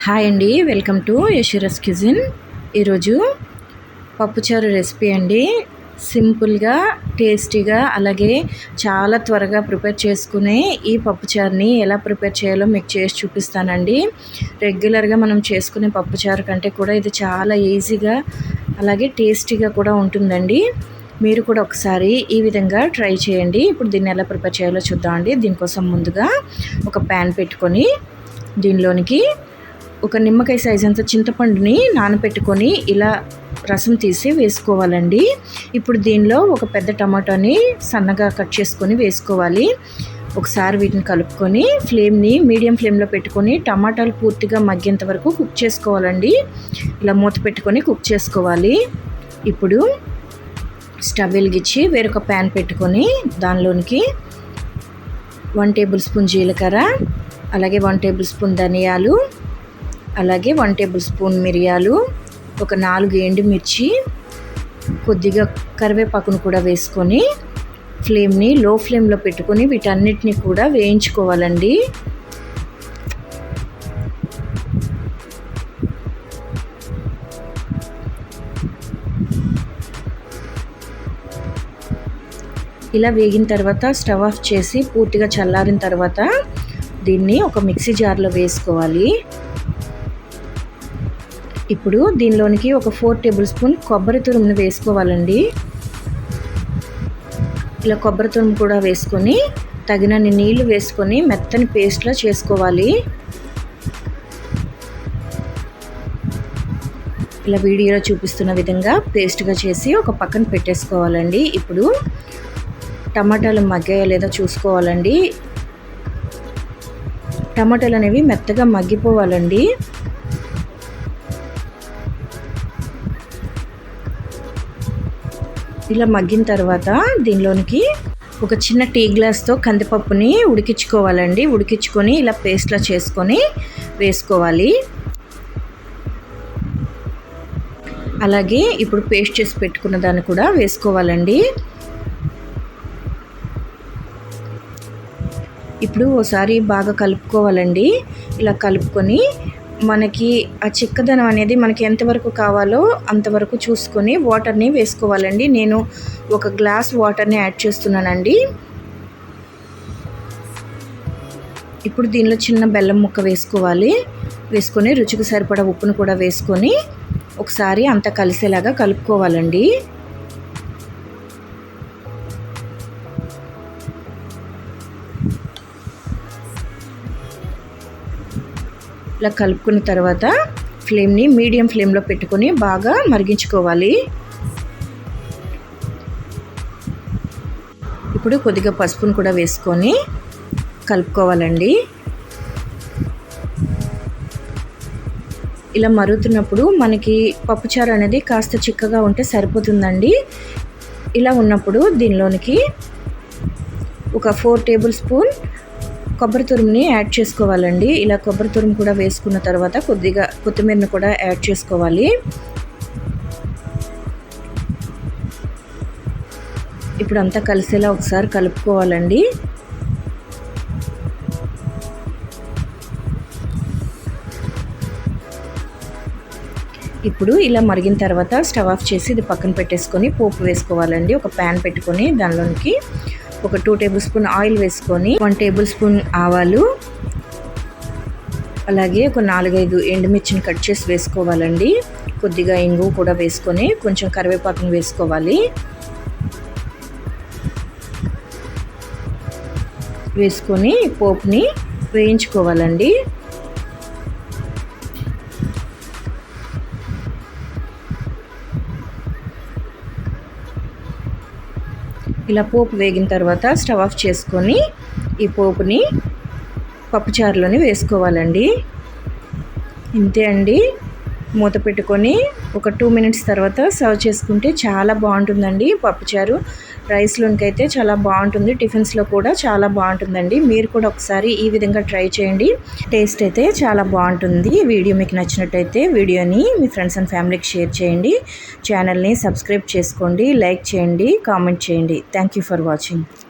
Hi అండి welcome to యశిరస్ కిజిన్ ఈరోజు పప్పుచారు రెసిపీ అండి. సింపుల్గా టేస్టీగా అలాగే చాలా త్వరగా ప్రిపేర్ చేసుకునే ఈ పప్పుచారుని ఎలా ప్రిపేర్ చేయాలో మీకు చేసి చూపిస్తానండి. రెగ్యులర్గా మనం చేసుకునే పప్పుచారు కంటే కూడా ఇది చాలా ఈజీగా అలాగే టేస్టీగా కూడా ఉంటుందండి. మీరు కూడా ఒకసారి ఈ విధంగా ట్రై చేయండి. ఇప్పుడు దీన్ని ఎలా ప్రిపేర్ చేయాలో చూద్దామండి. దీనికోసం ముందుగా ఒక ప్యాన్ పెట్టుకొని దీనిలోనికి ఒక నిమ్మకాయ సైజ్ అంత చింతపండుని నానబెట్టుకొని ఇలా రసం తీసి వేసుకోవాలండి. ఇప్పుడు దీనిలో ఒక పెద్ద టమాటాని సన్నగా కట్ చేసుకొని వేసుకోవాలి. ఒకసారి వీటిని కలుపుకొని ఫ్లేమ్ని మీడియం ఫ్లేమ్లో పెట్టుకొని టమాటాలు పూర్తిగా మగ్గేంత వరకు కుక్ చేసుకోవాలండి. ఇలా మూత పెట్టుకొని కుక్ చేసుకోవాలి. ఇప్పుడు స్టవ్ వెలిగించి వేరొక ప్యాన్ పెట్టుకొని దానిలోనికి వన్ టేబుల్ స్పూన్ జీలకర్ర అలాగే వన్ టేబుల్ స్పూన్ ధనియాలు అలాగే వన్ టేబుల్ స్పూన్ మిరియాలు ఒక నాలుగు ఎండుమిర్చి కొద్దిగా కరివేపాకును కూడా వేసుకొని ఫ్లేమ్ని లో ఫ్లేమ్లో పెట్టుకొని వీటన్నిటిని కూడా వేయించుకోవాలండి. ఇలా వేగిన తర్వాత స్టవ్ ఆఫ్ చేసి పూర్తిగా చల్లారిన తర్వాత దీన్ని ఒక మిక్సీ జార్లో వేసుకోవాలి. ఇప్పుడు దీనిలోనికి ఒక ఫోర్ టేబుల్ స్పూన్ కొబ్బరి తురుమును వేసుకోవాలండి. ఇలా కొబ్బరి తురుము కూడా వేసుకొని తగినన్ని నీళ్ళు వేసుకొని మెత్తని పేస్ట్లా చేసుకోవాలి. ఇలా వీడియోలో చూపిస్తున్న విధంగా పేస్ట్గా చేసి ఒక పక్కన పెట్టేసుకోవాలండి. ఇప్పుడు టమాటాలు మగ్గాయో లేదో చూసుకోవాలండి. టమాటాలు అనేవి మెత్తగా మగ్గిపోవాలండి. ఇలా మగ్గిన తర్వాత దీనిలోనికి ఒక చిన్న టీ గ్లాస్తో కందిపప్పుని ఉడికించుకోవాలండి. ఉడికించుకొని ఇలా పేస్ట్లా చేసుకొని వేసుకోవాలి. అలాగే ఇప్పుడు పేస్ట్ చేసి పెట్టుకున్న దాన్ని కూడా వేసుకోవాలండి. ఇప్పుడు ఒకసారి బాగా కలుపుకోవాలండి. ఇలా కలుపుకొని మనకి ఆ చిక్కదనం అనేది మనకి ఎంతవరకు కావాలో అంతవరకు చూసుకొని వాటర్ని వేసుకోవాలండి. నేను ఒక గ్లాస్ వాటర్ని యాడ్ చేస్తున్నానండి. ఇప్పుడు దీనిలో చిన్న బెల్లం ముక్క వేసుకోవాలి. వేసుకొని రుచికి సరిపడా ఉప్పును కూడా వేసుకొని ఒకసారి అంత కలిసేలాగా కలుపుకోవాలండి. ఇలా కలుపుకున్న తర్వాత ఫ్లేమ్ని మీడియం ఫ్లేమ్లో పెట్టుకొని బాగా మరిగించుకోవాలి. ఇప్పుడు కొద్దిగా పసుపును కూడా వేసుకొని కలుపుకోవాలండి. ఇలా మరుగుతున్నప్పుడు మనకి పప్పుచారు అనేది కాస్త చిక్కగా ఉంటే సరిపోతుందండి. ఇలా ఉన్నప్పుడు దీనిలోనికి ఒక ఫోర్ టేబుల్ స్పూన్ కొబ్బరి తురుముని యాడ్ చేసుకోవాలండి. ఇలా కొబ్బరి తురుము కూడా వేసుకున్న తర్వాత కొద్దిగా కొత్తిమీరను కూడా యాడ్ చేసుకోవాలి. ఇప్పుడు అంతా కలిసేలా ఒకసారి కలుపుకోవాలండి. ఇప్పుడు ఇలా మరిగిన తర్వాత స్టవ్ ఆఫ్ చేసి ఇది పక్కన పెట్టేసుకొని పోపు వేసుకోవాలండి. ఒక ప్యాన్ పెట్టుకొని దానిలోనికి ఒక టూ టేబుల్ స్పూన్ ఆయిల్ వేసుకొని వన్ టేబుల్ స్పూన్ ఆవాలు అలాగే ఒక నాలుగైదు ఎండుమిర్చిని కట్ చేసి వేసుకోవాలండి. కొద్దిగా ఇంగు కూడా వేసుకొని కొంచెం కరివేపాకుని వేసుకోవాలి. వేసుకొని పోపుని వేయించుకోవాలండి. ఇలా పోపు వేగిన తర్వాత స్టవ్ ఆఫ్ చేసుకొని ఈ పోపుని పప్పుచారులోని వేసుకోవాలండి. ఇంతే అండి. మూత పెట్టుకొని ఒక టూ మినిట్స్ తర్వాత సర్వ్ చేసుకుంటే చాలా బాగుంటుందండి పప్పుచారు. రైస్లోనికి అయితే చాలా బాగుంటుంది. టిఫిన్స్లో కూడా చాలా బాగుంటుందండి. మీరు కూడా ఒకసారి ఈ విధంగా ట్రై చేయండి. టేస్ట్ అయితే చాలా బాగుంటుంది. వీడియో మీకు నచ్చినట్టయితే వీడియోని మీ ఫ్రెండ్స్ అండ్ ఫ్యామిలీకి షేర్ చేయండి. ఛానల్ని సబ్స్క్రైబ్ చేసుకోండి. లైక్ చేయండి. కామెంట్ చేయండి. Thank for watching